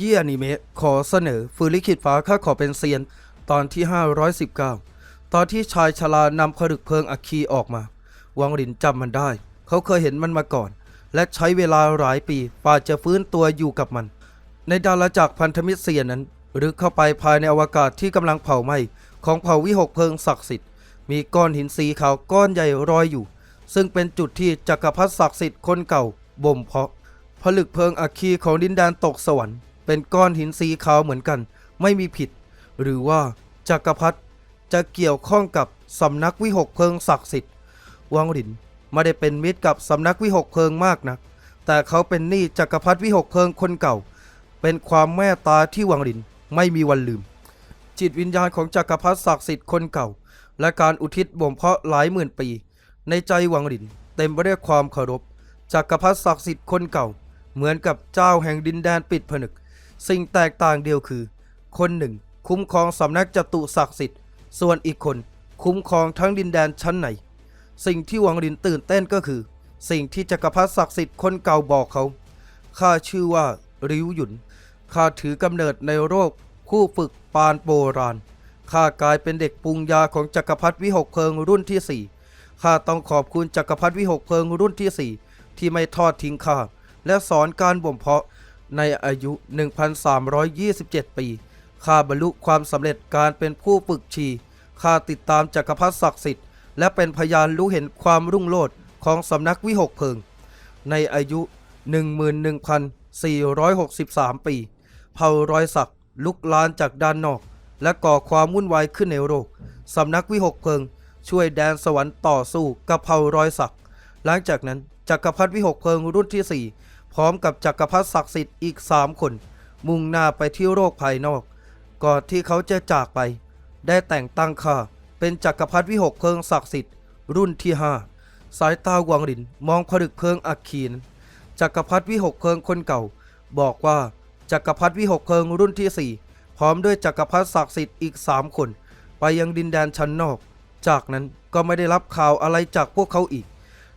ยี้อนิเมะขอเสนอฟืนลิขิตฟ้าข้าขอเป็นเซียน ตอนที่ 519 ตอนที่ชายชรานำผลึกเพลิงอัคคีออกมา วังหลินจำมันได้ เขาเคยเห็นมันมาก่อน และใช้เวลาหลายปีกว่าจะฟื้นตัวอยู่กับมัน ในดาราจักรพันธมิตรเซียนนั้นรึกเข้าไปภายในอวกาศที่กำลังเผาไหม้ของเผาวิหกเพลิงศักดิ์สิทธิ์ มีก้อนหินสีขาวก้อนใหญ่รอยอยู่ ซึ่งเป็นจุดที่จักรพรรดิศักดิ์สิทธิ์คนเก่าบ่มเพาะผลึกเพลิงอัคคีของดินแดนตกสวรรค์ เป็นก้อนหินสีขาวเหมือนกัน ไม่มีผิด หรือว่าจักรพรรดิจะเกี่ยวข้องกับสำนักวิหกเพลิงศักดิ์สิทธิ์วังหลินไม่ได้เป็นมิตรกับสำนักวิหกเพลิงมากนะัก แต่เขาเป็นหนี้จักรพรรดิวิหกเพลิงคนเก่า เป็นความแม่ตาที่วังหลินไม่มีวันลืม จิตวิญญาณของจักรพรรดิศักดิ์สิทธิ์คนเก่า และการอุทิศบ่มเพาะหลายหมื่นปี ในใจวังหลินเต็มไปด้วยความเคารพจักรพรรดิศักดิ์สิทธิ์คนเก่า เหมือนกับเจ้าแห่งดินแดนปิดผนึก สิ่งแตกต่างเดียวคือ คนหนึ่ง คุ้มครองสำนักจตุศักดิ์สิทธิ์ ส่วนอีกคน คุ้มครองทั้งดินแดนชั้นไหนสิ่งที่หวังลินตื่นเต้นก็คือ สิ่งที่จักรพรรดิศักดิ์สิทธิ์คนเก่าบอกเขาข้าชื่อว่าริ้วหยุนข้าถือกำเนิดในโรคคู่ฝึกปานโบราณข้ากลายเป็นเด็กปรุงยาของจักรพรรดิวิหกเพลิงรุ่นที่สี่ข้าต้องขอบคุณจักรพรรดิวิหกเพลิงรุ่นที่สี่ที่ไม่ทอดทิ้งข้าและสอนการบ่มเพาะ ในอายุ 1,327 ปี ข้าบรรลุความสำเร็จการเป็นผู้ฝึกชีข้าติดตามจักรพรรดิศักดิ์สิทธิ์ และเป็นพยานรู้เห็นความรุ่งโรจน์ของสำนักวิหกเพิง ในอายุ 11,463 ปี เผ่ารอยสักลุกลานจากด้านนอก และก่อความวุ่นวายขึ้นในโลกสำนักวิหกเพิง ช่วยแดนสวรรค์ต่อสู้กับเผ่ารอยสัก หลังจากนั้นจักรพรรดิวิหกเพิงรุ่นที่ 4 พร้อมกับจักรพรรดิศักดิ์สิทธิ์อีก3คน มุ่งหน้าไปที่โลกภายนอก ก่อนที่เขาจะจากไป ได้แต่งตั้งข้าเป็นจักรพรรดิวิหกเพลิงศักดิ์สิทธิ์ รุ่นที่5สายตาหวังหลินมองผลึกเพลิงอัคคีนจักรพรรดิวิหกเพลิงคนเก่า บอกว่าจักรพรรดิวิหกเพลิงรุ่นที่4พร้อมด้วยจักรพรรดิศักดิ์สิทธิ์อีก3คน ไปยังดินแดนชั้นนอก จากนั้นก็ไม่ได้รับข่าวอะไรจากพวกเขาอีก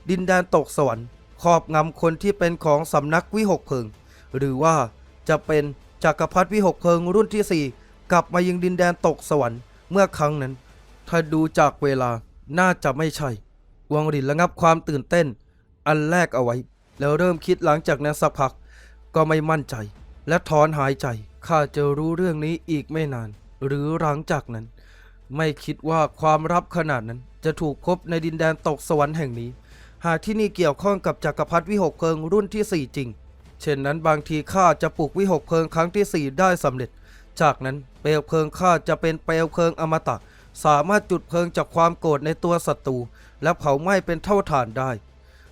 ดินแดนตกสวรรค์ ครอบงำคนที่เป็นของสำนักวิหกเพิง หรือว่าจะเป็นจักรพรรดิวิหกเพิงรุ่นที่ 4 กลับมายังดินแดนตกสวรรค์เมื่อครั้งนั้น ถ้าดูจากเวลาน่าจะไม่ใช่ วังหลินระงับความตื่นเต้น อันแรกเอาไว้ แล้วเริ่มคิดหลังจากนั้นสักพัก ก็ไม่มั่นใจ และถอนหายใจข้าจะรู้เรื่องนี้อีกไม่นาน หรือหลังจากนั้น ไม่คิดว่าความลับขนาดนั้นจะถูกพบในดินแดนตกสวรรค์แห่งนี้ หากที่นี่เกี่ยวข้องกับจักรพรรดิวิหกเพลิงรุ่นที่ 4 จริง เช่นนั้นบางทีข้าจะปลุกวิหกเพลิงครั้งที่ 4 ได้สำเร็จ จากนั้นเปลวเพลิงข้าจะเป็นเปลวเพลิงอมตะ สามารถจุดเพลิงจากความโกรธในตัวศัตรูและเผาไหม้เป็นเท่าฐานได้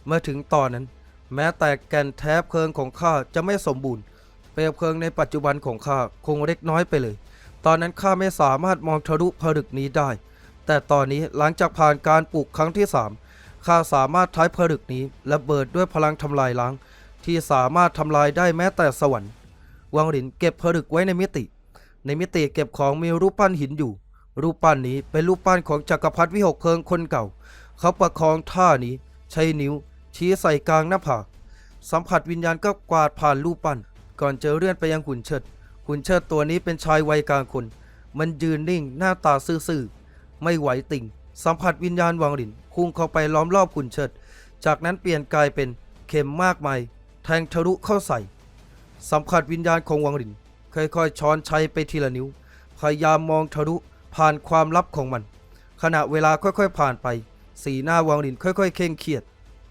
เมื่อถึงตอนนั้น แม้แต่แก่นแท้เพลิงของข้าจะไม่สมบูรณ์ เปลวเพลิงในปัจจุบันของข้าคงเล็กน้อยไปเลย ตอนนั้นข้าไม่สามารถมองทะลุผลึกนี้ได้ แต่ตอนนี้หลังจากผ่านการปลูกครั้งที่สาม ข้าสามารถท้ายผลึกนี้ระเบิดด้วยพลังทำลายล้าง ที่สามารถทำลายได้แม้แต่สวรรค์ วังหลินเก็บผลึกไว้ในมิติ ในมิติเก็บของมีรูปปั้นหินอยู่ รูปปั้นนี้เป็นรูปปั้นของจักรพรรดิวิหกเพลิงคนเก่า เขาประคองท่านี้ ใช้นิ้ว ชี้ใส่กลางหน้าผากสัมผัสวิญญาณก็กวาดผ่านรูปปั้น ก่อนจะเลื่อนไปยังหุ่นเชิดหุ่นเชิดตัวนี้เป็นชายวัยกลางคน มันยืนนิ่งหน้าตาซื่อๆไม่ไหวติ่ง สัมผัสวิญญาณวังหลิน พุ่งเข้าไปล้อมรอบหุ่นเชิด จากนั้นเปลี่ยนกายเป็นเข็มมากมาย แทงทะลุเข้าใส่สัมผัสวิญญาณของวังหลินค่อยๆช้อนชัยไปทีละนิ้ว พยายามมองทะลุผ่านความลับของมัน ขณะเวลาค่อยๆผ่านไป สีหน้าวังหลินค่อยๆ เคร่งเครียด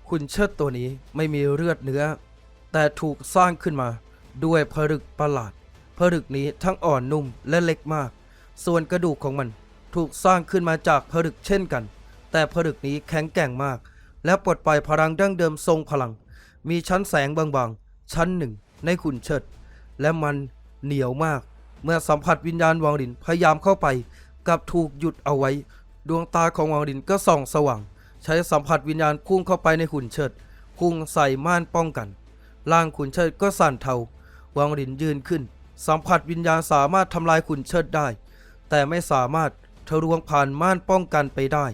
คุณเชิดตัวนี้ไม่มีเลือดเนื้อ แต่ถูกสร้างขึ้นมาด้วยผลึกประหลาดผลึกนี้ทั้งอ่อนนุ่มและเล็กมาก ส่วนกระดูกของมันถูกสร้างขึ้นมาจากผลึกเช่นกัน แต่ผลึกนี้แข็งแกร่งมาก และปลดปล่อยพลังดั้งเดิมทรงพลัง มีชั้นแสงบางๆ ชั้นหนึ่งในขุนเชิด และมันเหนียวมาก เมื่อสัมผัสวิญญาณวังหลินพยายามเข้าไปกับถูกหยุดเอาไว้ ดวงตาของวังหลินก็ส่องสว่าง ใช้สัมผัสวิญญาณพุ่งเข้าไปในขุนเชิดพุ่งใส่ม่านป้องกันร่างขุนเชิดก็สั่นเทาวังหลินยืนขึ้น สัมผัสวิญญาณสามารถทำลายขุนเชิดได้ แต่ไม่สามารถทะลวงผ่านม่านป้องกันไปได้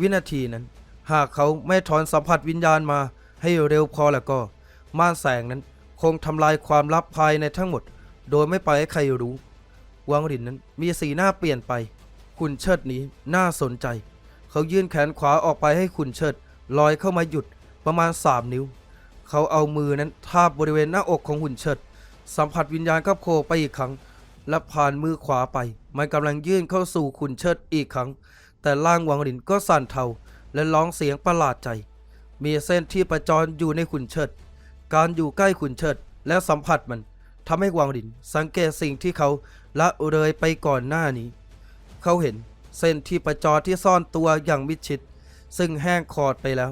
วินาทีนั้น หากเขาไม่ถอนสัมผัสวิญญาณมาให้เร็วพอแล้วก็ ม่านแสงนั้นคงทำลายความลับภายในทั้งหมด โดยไม่ปล่อยให้ใครรู้วังหลินนั้นมีสีหน้าเปลี่ยนไป คุณเชิดนี้น่าสนใจ เขายื่นแขนขวาออกไปให้คุณเชิดลอยเข้ามาหยุดประมาณสามนิ้ว เขาเอามือนั้นทาบบริเวณหน้าอกของหุ่นเชิด สัมผัสวิญญาณกับโคไปอีกครั้ง และผ่านมือขวาไป มันกำลังยื่นเข้าสู่ขุนเชิดอีกครั้ง แต่ร่างวังหลินก็สั่นเทาและร้องเสียงประหลาดใจ มีเส้นที่ประจรอยู่ในขุนเชิด การอยู่ใกล้ขุนเชิดและสัมผัสมันทำให้วังหลินสังเกตสิ่งที่เขาละเลยไปก่อนหน้านี้ เขาเห็นเส้นที่ประจรที่ซ่อนตัวอย่างมิดชิด ซึ่งแห้งขอดไปแล้ว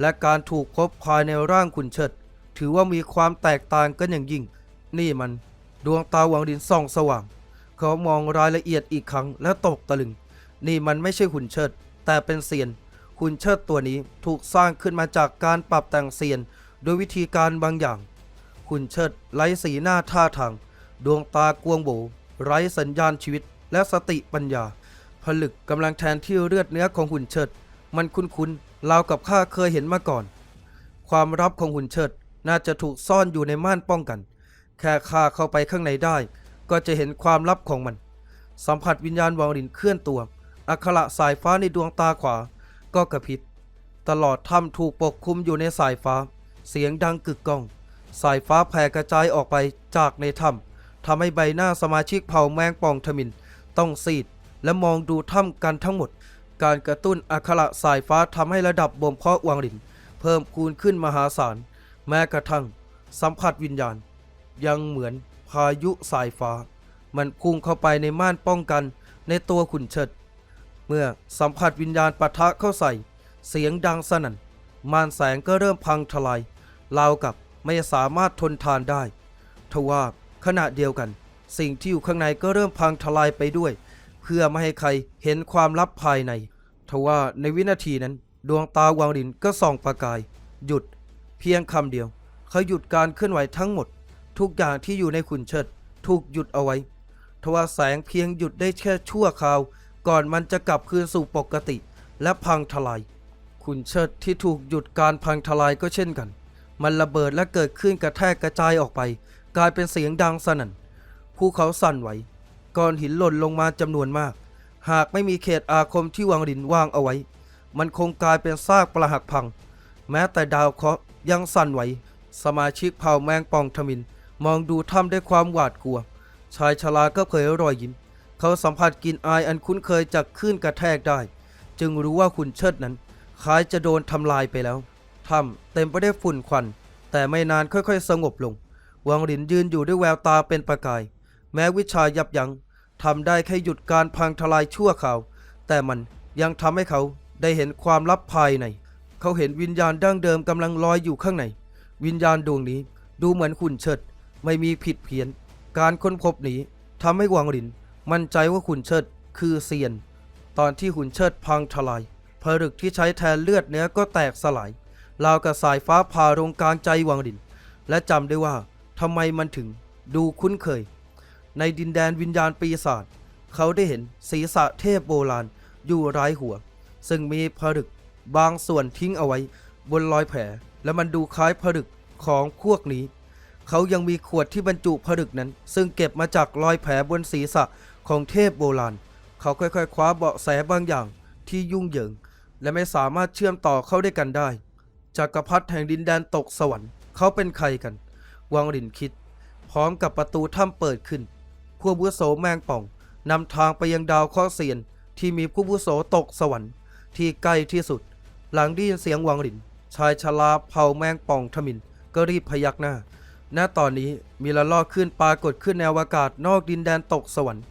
และการถูกพบภายในร่างขุนเชิด ถือว่ามีความแตกต่างกันอย่างยิ่ง นี่มัน ดวงตาวังดินส่องสว่าง เขามองรายละเอียดอีกครั้งและตกตะลึง นี่มันไม่ใช่หุ่นเชิด แต่เป็นเซียน หุ่นเชิดตัวนี้ถูกสร้างขึ้นมาจากการปรับแต่งเซียนโดยวิธีการบางอย่าง หุ่นเชิดไร้สีหน้าท่าทาง ดวงตากวงโบไร้สัญญาณชีวิตและสติปัญญา ผลึกกำลังแทนที่เลือดเนื้อของหุ่นเชิด มันคุ้นๆราวกับข้าเคยเห็นมาก่อน ความลับของหุ่นเชิดน่าจะถูกซ่อนอยู่ในม่านป้องกัน แค่ข้าเข้าไปข้างในได้ ก็จะเห็นความลับของมัน สัมผัสวิญญาณวังรินเคลื่อนตัว อัคระสายฟ้าในดวงตาขวา ก็กระพริบตลอดถ้ำถูกปกคลุมอยู่ในสายฟ้า เสียงดังกึกก้อง สายฟ้าแผ่กระจายออกไปจากในถ้ำทำให้ใบหน้าสมาชิกเผ่าแมงป่องทมิน ต้องซีด และมองดูถ้ำกันทั้งหมด การกระตุ้นอัคระสายฟ้าทำให้ระดับบ่มเพาะวังริน เพิ่มคูณขึ้นมหาศาล แม้กระทั่ง สัมผัสวิญญาณ ยังเหมือนพายุสายฟ้า มันพุ่งเข้าไปในม่านป้องกันในตัวขุนเชิด เมื่อสัมผัสวิญญาณปะทะเข้าใส่ เสียงดังสนั่นม่านแสงก็เริ่มพังทลายราวกับไม่สามารถทนทานได้ทว่าขณะเดียวกัน สิ่งที่อยู่ข้างในก็เริ่มพังทลายไปด้วย เพื่อไม่ให้ใครเห็นความลับภายในทว่าในวินาทีนั้น ดวงตาวางดินก็ส่องประกาย หยุด เพียงคำเดียวเขาหยุดการเคลื่อนไหวทั้งหมด ทุกอย่างที่อยู่ในขุนเชิด ถูกหยุดเอาไว้ทว่าแสงเพียงหยุดได้แค่ชั่วคราว ก่อนมันจะกลับคืนสู่ปกติ และพังทลายขุนเชิดที่ถูกหยุดการพังทลายก็เช่นกัน มันระเบิดและเกิดขึ้นกระแทกกระจายออกไป กลายเป็นเสียงดังสนั่นภูเขาสั่นไหวก้อนหินหล่นลงมาจำนวนมาก หากไม่มีเขตอาคมที่วางดินวางเอาไว้ มันคงกลายเป็นซากปรหักพัง แม้แต่ดาวเคราะห์ยังสั่นไหว สมาชิกเผ่าแมงป่องทมิน มองดูถ้ำด้วยความหวาดกลัว ชายชราก็เผยรอยยิ้ม เขาสัมผัสกลิ่นอายอันคุ้นเคยจากคลื่นกระแทกได้ จึงรู้ว่าขุนเชิดนั้นคล้ายจะโดนทำลายไปแล้วถ้ำเต็มไปด้วยฝุ่นควัน แต่ไม่นานค่อยๆ สงบลง วังหลินยืนอยู่ด้วยแววตาเป็นประกาย แม้วิชายับยัง้งทำได้แค่หยุดการพังทลายชั่วคราว แต่มันยังทำให้เขาได้เห็นความลับภายใน เขาเห็นวิญญาณดั้งเดิมกำลังลอยอยู่ข้างใน วิญญาณดวงนี้ดูเหมือนขุนเชิด ไม่มีผิดเพี้ยน การค้นพบนี้ทำให้วังหลิน มั่นใจว่าขุนเชิดคือเซียน ตอนที่ขุนเชิดพังทลายผลึกที่ใช้แทนเลือดเนื้อก็แตกสลายราวกับสายฟ้าผ่าลงกลางใจวังหลิน และจำได้ว่าทำไมมันถึงดูคุ้นเคย ในดินแดนวิญญาณปีศาจเขาได้เห็นศีรษะเทพโบราณอยู่ร้ายหัว ซึ่งมีผลึกบางส่วนทิ้งเอาไว้บนรอยแผล และมันดูคล้ายผลึกของพวกนี้ เขายังมีขวดที่บรรจุผลึกนั้น ซึ่งเก็บมาจากรอยแผลบนศีรษะ ของเทพโบราณ เขาค่อยๆ คว้าเบาะแสบางอย่างที่ยุ่งเหยิง และไม่สามารถเชื่อมต่อเข้าด้วยกันได้จักรพรรดิแห่งดินแดนตกสวรรค์เขาเป็นใครกัน วังหลินคิด พร้อมกับประตูถ้ำเปิดขึ้น ผู้บุโสแมงป่องนำทางไปยังดาวเคราะห์เซียนที่มีผู้บุโสตกสวรรค์ที่ใกล้ที่สุด หลังได้ยินเสียงวังหลิน ชายชราเผาแมงป่องทมินก็รีบพยักหน้า ณ ตอนนี้มีละลอกขึ้นปรากฏขึ้นในอวกาศนอกดินแดนตกสวรรค์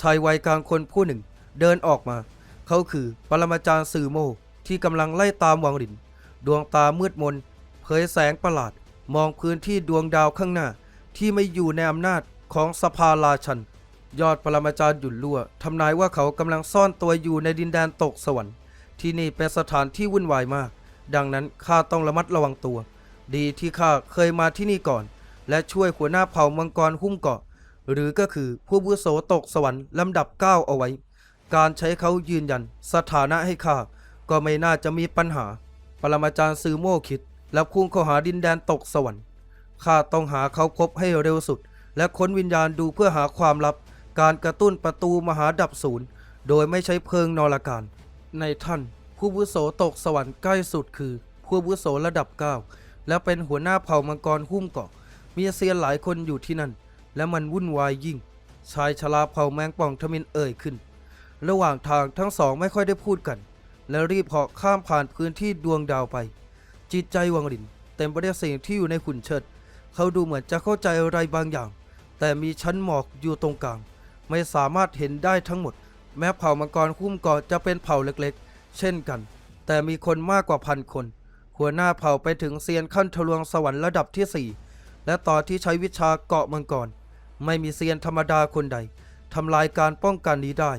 ชายวัยกลางคนผู้หนึ่ง เดินออกมา เขาคือปรมาจารย์สื่อโมที่กำลังไล่ตามวังหลิน ดวงตามืดมนเผยแสงประหลาด มองพื้นที่ดวงดาวข้างหน้า ที่ไม่อยู่ในอำนาจของสภาราชัน ยอดปรมาจารย์หยุดลั่วทำนายว่าเขากำลังซ่อนตัวอยู่ในดินแดนตกสวรรค์ ที่นี่เป็นสถานที่วุ่นวายมาก ดังนั้นข้าต้องระมัดระวังตัว ดีที่ข้าเคยมาที่นี่ก่อน และช่วยหัวหน้าเผ่ามังกรหุ้มเกาะ หรือก็คือผู้บุโสตกสวรรค์ลำดับเก้าเอาไว้ การใช้เขายืนยันสถานะให้ข้าก็ไม่น่าจะมีปัญหา ปรมาจารย์ซือโม่คิด แล้วพุ่งเข้าหาดินแดนตกสวรรค์ข้าต้องหาเขาพบให้เร็วสุด และค้นวิญญาณดูเพื่อหาความลับ การกระตุ้นประตูมหาดับศูนย์ โดยไม่ใช้เพลิงนอรการ ในท่าน ผู้อาวุโสตกสวรรค์ใกล้สุดคือ ผู้อาวุโสระดับ 9 และเป็นหัวหน้าเผ่ามังกรหุ้มเกาะมีเซียนหลายคนอยู่ที่นั่น และมันวุ่นวายยิ่ง ชายชราเผาแมงป่องทมินเอ่ยขึ้น ระหว่างทางทั้งสองไม่ค่อยได้พูดกัน และรีบเหาะข้ามผ่านพื้นที่ดวงดาวไป จิตใจวังหลินเต็มไปด้วยสิ่งที่อยู่ในขุนเชิด เขาดูเหมือนจะเข้าใจอะไรบางอย่าง แต่มีชั้นหมอกอยู่ตรงกลาง ไม่สามารถเห็นได้ทั้งหมด แม้เผ่ามังกรคุ้มเกาะจะเป็นเผ่าเล็กๆ เช่นกัน แต่มีคนมากกว่าพันคน หัวหน้าเผ่าไปถึงเซียนขั้นทะลวงสวรรค์ระดับที่4และต่อที่ใช้วิชาเกาะมังกร ไม่มีเซียนธรรมดาคนใดทำลายการป้องกันนี้ได้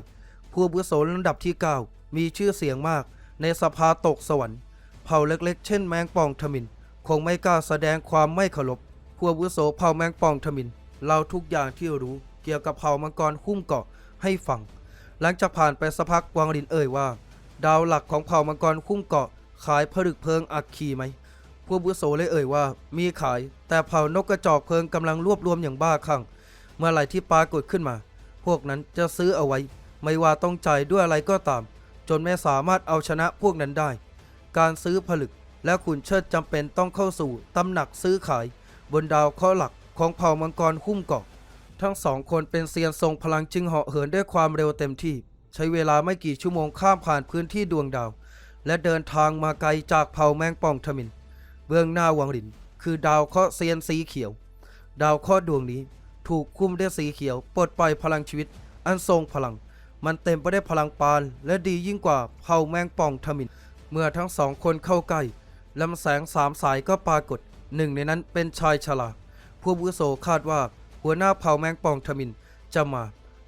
ผู้อาวุโสระดับที่ 9 มีชื่อเสียงมาก ในสภาตกสวรรค์ เผ่าเล็กๆ เช่นแมงป่องทมิน คงไม่กล้าแสดงความไม่เคารพผู้อาวุโสเผ่าแมงป่องทมินเล่าทุกอย่างที่รู้เกี่ยวกับเผ่ามังกรหุ้มเกาะให้ฟัง หลังจากผ่านไปสักพักวางลินเอ่ยว่า ดาวหลักของเผ่ามังกรหุ้มเกาะ ขายผลึกเพลิงอัคคีไหมผู้อาวุโสเลยเอ่ยว่า มีขาย แต่เผ่านกกระจอกเพลิงกำลังรวบรวมอย่างบ้าคลั่ง เมื่อไหร่ที่ปรากฏขึ้นมา พวกนั้นจะซื้อเอาไว้ ไม่ว่าต้องจ่ายด้วยอะไรก็ตาม จนไม่สามารถเอาชนะพวกนั้นได้ การซื้อผลึกและขุนเชิดจำเป็นต้องเข้าสู่ตำหนักซื้อขาย บนดาวข้อหลักของเผ่ามังกรหุ้มเกาะ ทั้งสองคนเป็นเซียนทรงพลังจึงเหาะเหินด้วยความเร็วเต็มที่ ใช้เวลาไม่กี่ชั่วโมงข้ามผ่านพื้นที่ดวงดาว และเดินทางมาไกลจากเผ่าแมงป่องทมิน เบื้องหน้าวังหลิน คือดาวเคราะห์เซียนสีเขียว ดาวเคราะห์ดวงนี้ ถูกคุมด้วยสีเขียวปลดปล่อยพลังชีวิต อันทรงพลัง มันเต็มไปด้วยพลังปาน และดียิ่งกว่าเผ่าแมงป่องทมิน เมื่อทั้งสองคนเข้าใกล้ลำแสงสามสายก็ปรากฏหนึ่งในนั้นเป็นชายชราผู้อาวุโสคาดว่าหัวหน้าเผ่าแมงป่องทมินจะมา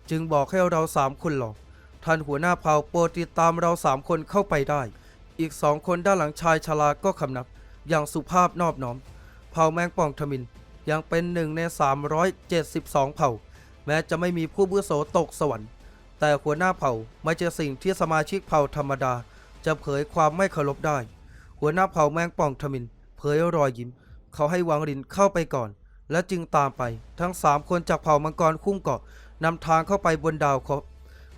จึงบอกให้เราสามคนรอท่านหัวหน้าเผ่าโปรดติดตามเราสามคนเข้าไปได้ อีกสองคนด้านหลังชายชราก็คำนับ อย่างสุภาพนอบน้อม เผ่าแมงป่องทมิน ยังเป็นหนึ่งใน 372 เผ่า แม้จะไม่มีผู้อาวุโสตกสวรรค์ แต่หัวหน้าเผ่าไม่ใช่สิ่งที่สมาชิกเผ่าธรรมดา จะเผยความไม่เคารพได้ หัวหน้าเผ่าแมงป่องทมิน เผยรอยยิ้ม เขาให้วังรินเข้าไปก่อน และจึงตามไป ทั้งสามคนจากเผ่ามังกรคุ้มเกาะนำทางเข้าไปบนดาวเคราะห์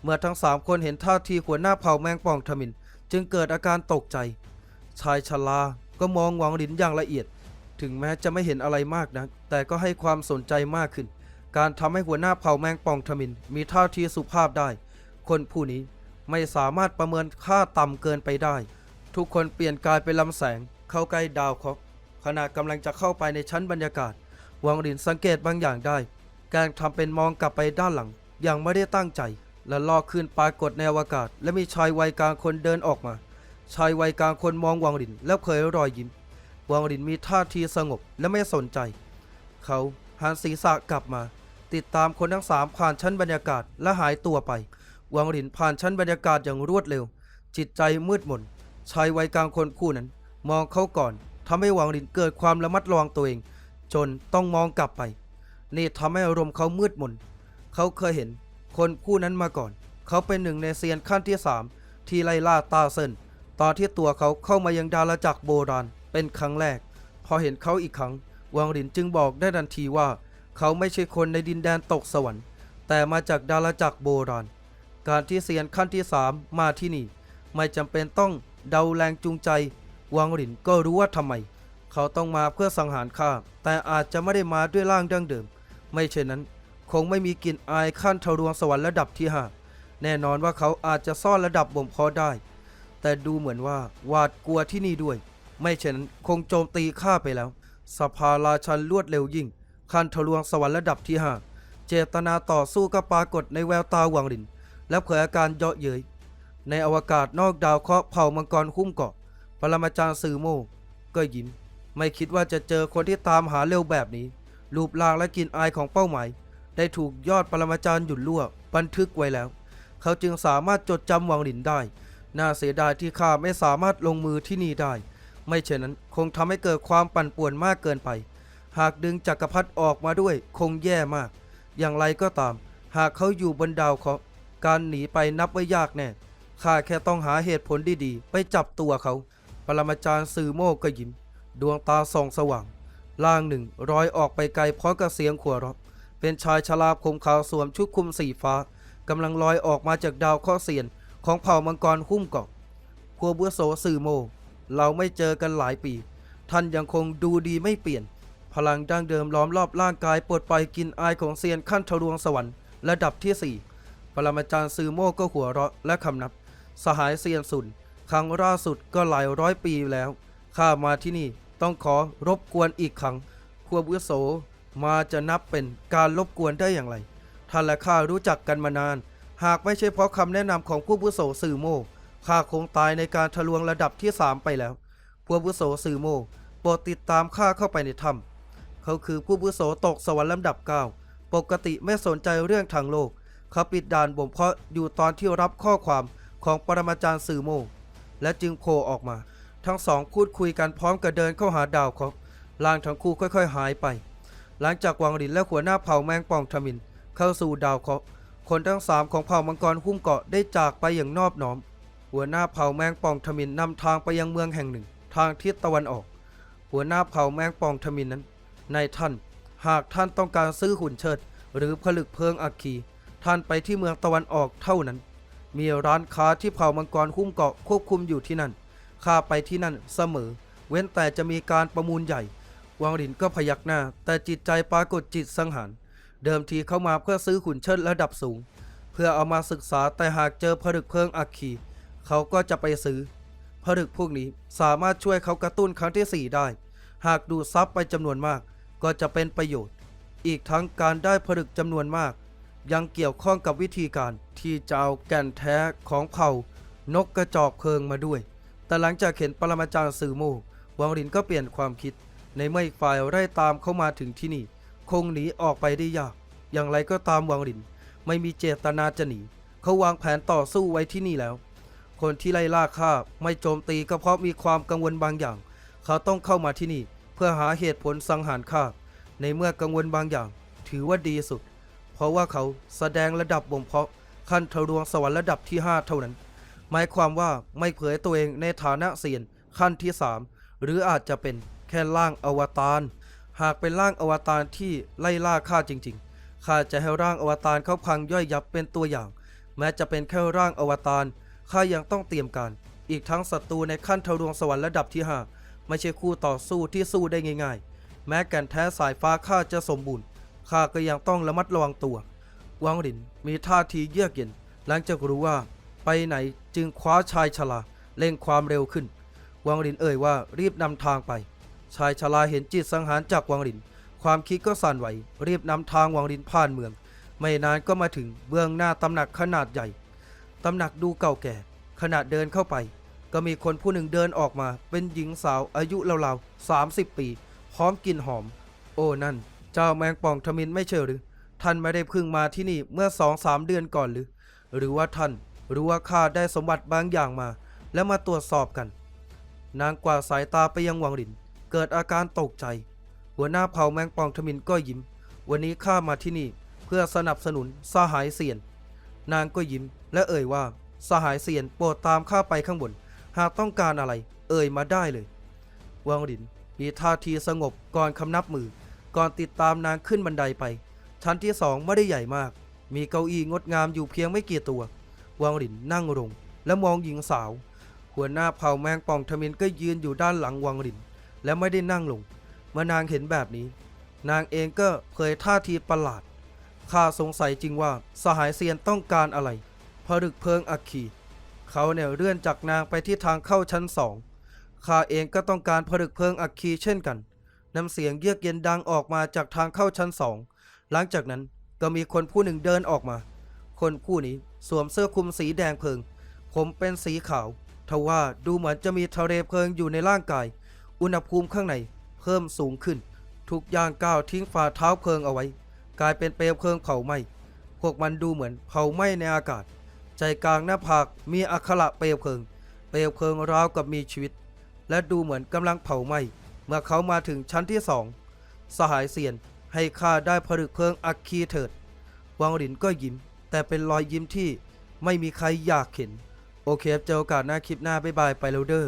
เมื่อทั้งสามคนเห็นท่าทีหัวหน้าเผ่าแมงป่องทมิน จึงเกิดอาการตกใจ ชายชราก็มองวังรินอย่างละเอียด ถึงแม้จะไม่เห็นอะไรมากนะแต่ก็ให้ความสนใจมากขึ้น การทำให้หัวหน้าเผ่าแมงป่องทมิน มีท่าทีสุภาพได้ คนผู้นี้ไม่สามารถประเมินค่าต่ำเกินไปได้ ทุกคนเปลี่ยนกายเป็นลำแสง เข้าใกล้ดาวเคราะห์ขณะกำลังจะเข้าไปในชั้นบรรยากาศ วังรินสังเกตบางอย่างได้ การทำเป็นมองกลับไปด้านหลัง อย่างไม่ได้ตั้งใจ และลอกขึ้นปรากฏในอวกาศ และมีชายวัยกลางคนเดินออกมา ชายวัยกลางคนมองวังรินแล้วเผยรอยยิ้ม วังรินมีท่าทีสงบและไม่สนใจ เขาหันศีรษะกลับมา ติดตามคนทั้งสามผ่านชั้นบรรยากาศและหายตัวไป วังรินผ่านชั้นบรรยากาศอย่างรวดเร็ว จิตใจมืดมนชายวัยกลางคนผู้นั้น มองเขาก่อนทำให้วังรินเกิดความระมัดระวังตัวเอง จนต้องมองกลับไป นี่ทำให้อารมณ์เขามืดมน เขาเคยเห็นคนผู้นั้นมาก่อน เขาเป็นหนึ่งในเซียนขั้นที่สามที่ไล่ล่าตาเซินตอนที่ตัวเขาเข้ามายังดาราจักรโบราณ เป็นครั้งแรก พอเห็นเขาอีกครั้ง วังหลินจึงบอกได้ทันทีว่า เขาไม่ใช่คนในดินแดนตกสวรรค์ แต่มาจากดาราจักรโบราณ การที่เซียนขั้นที่สามมาที่นี่ ไม่จำเป็นต้องเดาแรงจูงใจ วังหลินก็รู้ว่าทำไม เขาต้องมาเพื่อสังหารข้าแต่อาจจะไม่ได้มาด้วยร่างดั้งเดิม ไม่เช่นนั้น คงไม่มีกลิ่นอายขั้นทะลวงสวรรค์ระดับที่ห้าแน่นอนว่าเขาอาจจะซ่อนระดับบ่มเพาะได้ แต่ดูเหมือนว่าหวาดกลัวที่นี่ด้วย ไม่เช่นนั้นคงโจมตีข้าไปแล้ว สภาราชันรวดเร็วยิ่งขั้นทะลวงสวรรค์ระดับที่ห้าเจตนาต่อสู้ก็ปรากฏในแววตาหวังหลิน และเผยอาการเยาะเย้ยในอวกาศนอกดาวเคราะห์เผ่ามังกรคุ้มเกาะ ปรมาจารย์สื่อโมก็ยิ้ม ไม่คิดว่าจะเจอคนที่ตามหาเร็วแบบนี้ รูปร่างและกลิ่นอายของเป้าหมาย ได้ถูกยอดปรมาจารย์หยุดลั่ว บันทึกไว้แล้ว เขาจึงสามารถจดจำวังหลินได้ น่าเสียดายที่ข้าไม่สามารถลงมือที่นี่ได้ ไม่เช่นนั้น คงทำให้เกิดความปั่นป่วนมากเกินไป หากดึงจักรพรรดิออกมาด้วยคงแย่มาก อย่างไรก็ตาม หากเขาอยู่บนดาวเคราะห์การหนีไปนับว่ายากแน่ข้าแค่ต้องหาเหตุผลดีๆ ไปจับตัวเขา ปรมาจารย์สื่อโมกก็ยิ้ม ดวงตาส่องสว่าง ล่างหนึ่งรอยออกไปไกลพร้อมกับเสียงขัวเราะ เป็นชายชราผมขาวสวมชุดคลุมสีฟ้ากำลังลอยออกมาจากดาวข้อเสียนของเผ่ามังกรหุ้มเกาะพัวบัวโสสื่อโม เราไม่เจอกันหลายปี ท่านยังคงดูดีไม่เปลี่ยน พลังดั้งเดิมล้อมรอบร่างกายปลดปล่อยกลินอายของเซียนขั้นทะลวงสวรรค์ระดับที่สี่ปรมาจารย์ซือโม่ก็หัวเราะและคำนับ สหายเซียนสุนครั้งล่าสุดก็หลายร้อยปีแล้ว ข้ามาที่นี่ต้องขอรบกวนอีกครั้งพวกวุโสมาจะนับเป็นการรบกวนได้อย่างไร ท่านและข้ารู้จักกันมานาน หากไม่ใช่เพราะคำแนะนำของผู้วุโสสื่อโม่ ข้าคงตายในการทะลวงระดับที่สามไปแล้วพวกวุโสสื่อโม่โปรดติดตามข้าเข้าไปในถ้ำเขาคือผู้วุโสตกสวรรค์ลำดับเก้าปกติไม่สนใจเรื่องทางโลก เขาปิดด่านบ่มเพาะอยู่ตอนที่รับข้อความของปรมาจารย์สื่อโม่และจึงโผล่ออกมา ทั้งสองพูดคุยกันพร้อมกับเดินเข้าหาดาวคราะห์ร่างทั้งคู่ค่อย ๆ หายไป หลังจากวางหลินและหัวหน้าเผ่าแมงป่องทมิน เข้าสู่ดาวเคราะห์คนทั้งสามของเผ่ามังกรหุ้มเกาะได้จากไปอย่างนอบน้อม หัวหน้าเผ่าแมงป่องทมินนำทางไปยังเมืองแห่งหนึ่ง ทางทิศตะวันออก หัวหน้าเผ่าแมงป่องทมินนั้นนายท่าน หากท่านต้องการซื้อหุ่นเชิด หรือผลึกเพลิงอัคคี ท่านไปที่เมืองตะวันออกเท่านั้น มีร้านค้าที่เผ่ามังกรหุ้มเกาะควบคุมอยู่ที่นั่นข้าไปที่นั่นเสมอ เว้นแต่จะมีการประมูลใหญ่วางหลินก็พยักหน้า แต่จิตใจปรากฏจิตสังหาร เดิมทีเข้ามาเพื่อซื้อขุนเชิดระดับสูง เพื่อเอามาศึกษาแต่หากเจอผลึกเพลิงอัคคี เขาก็จะไปซื้อผลึกพวกนี้สามารถช่วยเขากระตุ้นครั้งที่ 4 ได้ หากดูดซับไปจำนวนมาก ก็จะเป็นประโยชน์ อีกทั้งการได้ผลึกจำนวนมาก ยังเกี่ยวข้องกับวิธีการที่จะเอาแก่นแท้ของเผ่านกกระจอกเพิงมาด้วย แต่หลังจากเห็นปรมาจารย์สื่อโมวังหลินก็เปลี่ยนความคิด ในเมื่อฝ่ายไล่ตามเข้ามาถึงที่นี่ คงหนีออกไปได้ยาก อย่างไรก็ตามวังหลิน ไม่มีเจตนาจะหนี เขาวางแผนต่อสู้ไว้ที่นี่แล้ว คนที่ไล่ล่าข้าไม่โจมตีก็เพราะมีความกังวลบางอย่าง เขาต้องเข้ามาที่นี่ เพื่อหาเหตุผลสังหารข้าในเมื่อกังวลบางอย่าง ถือว่าดีสุด เพราะว่าเขาแสดงระดับบ่มเพาะขั้นทะลวงสวรรค์ระดับที่ 5 เท่านั้น หมายความว่าไม่เผยตัวเองในฐานะเซียนขั้นที่ 3 หรืออาจจะเป็นแค่ร่างอวตารหากเป็นร่างอวตารที่ไล่ล่าข้าจริงๆข้าจะให้ร่างอวตารเขาพังย่อยยับเป็นตัวอย่าง แม้จะเป็นแค่ร่างอวตาร ข้ายังต้องเตรียมการ อีกทั้งศัตรูในขั้นทะลวงสวรรค์ระดับที่5ไม่ใช่คู่ต่อสู้ที่สู้ได้ง่าย ๆ แม้แก่นแท้สายฟ้าข้าจะสมบูรณ์ ข้าก็ยังต้องระมัดระวังตัววางหลินมีท่าทีเยือกเย็น หลังจากรู้ว่า ไปไหนจึงคว้าชายชราเร่งความเร็วขึ้น วังหลินเอ่ยว่ารีบนำทางไป ชายชราเห็นจิตสังหารจากวังหลิน ความคิดก็สั่นไหวรีบนำทางวังหลินผ่านเมือง ไม่นานก็มาถึงเบื้องหน้าตำหนักขนาดใหญ่ ตำหนักดูเก่าแก่ ขณะเดินเข้าไป ก็มีคนผู้หนึ่งเดินออกมา เป็นหญิงสาวอายุราวๆ30ปี พร้อมกลิ่นหอม โอ้นั่น เจ้าแมงป่องทมินไม่เชื่อหรือ ท่านไม่ได้พิ่งมาที่นี่เมื่อสองสามเดือนก่อนหรือ หรือว่าท่านรู้ว่าข้าได้สมบัติบางอย่างมา แล้วมาตรวจสอบกัน นางกวาดสายตาไปยังวังหลิน เกิดอาการตกใจ หัวหน้าเผ่าแมงป่องทมินก็ยิ้ม วันนี้ข้ามาที่นี่เพื่อสนับสนุนสหายเสียน นางก็ยิ้ม และเอ่ยว่า สหายเสียนโปรดตามข้าไปข้างบน หากต้องการอะไร เอ่ยมาได้เลย วังหลิน มีท่าทีสงบก่อนคำนับมือ ก่อนติดตามนางขึ้นบันไดไป ชั้นที่สองไม่ได้ใหญ่มาก มีเก้าอี้งดงามอยู่เพียงไม่กี่ตัว วังหลินนั่งลง และมองหญิงสาว หัวหน้าเผ่าแมงป่องทมินก็ยืนอยู่ด้านหลังวังหลิน และไม่ได้นั่งลง เมื่อนางเห็นแบบนี้ นางเองก็เผยท่าทีประหลาด ข้าสงสัยจริงว่าสหายเซียนต้องการอะไรผลึกเพลิงอัคคี เขาเนี่ยเลื่อนจากนางไปที่ทางเข้าชั้นสองข้าเองก็ต้องการผลึกเพลิงอัคคีเช่นกัน น้ำเสียงเยือกเย็นดังออกมาจากทางเข้าชั้นสอง หลังจากนั้นก็มีคนผู้หนึ่งเดินออกมา คนผู้นี้สวมเสื้อคลุมสีแดงเพลิง ผมเป็นสีขาว ทว่าดูเหมือนจะมีทะเลเพลิงอยู่ในร่างกาย อุณหภูมิข้างในเพิ่มสูงขึ้น ทุกอย่างก้าวทิ้งฝ่าเท้าเพลิงเอาไว้ กลายเป็นเปลวเพลิงเผาไหม้พวกมันดูเหมือนเผาไหม้ในอากาศ ใจกลางหน้าผากมีอัคระเปลวเพลิง เปลวเพลิงราวกับมีชีวิต และดูเหมือนกำลังเผาไหม้เมื่อเขามาถึงชั้นที่สองสหายเซียนให้ข้าได้ผลึกเพลิงอัคคีเถิด วังหลินก็ยิ้ม แต่เป็นรอยยิ้มที่ไม่มีใครอยากเห็น โอเคครับเจอโอกาสหน้าคลิปหน้าบ๊ายบายไปแล้วเด้อ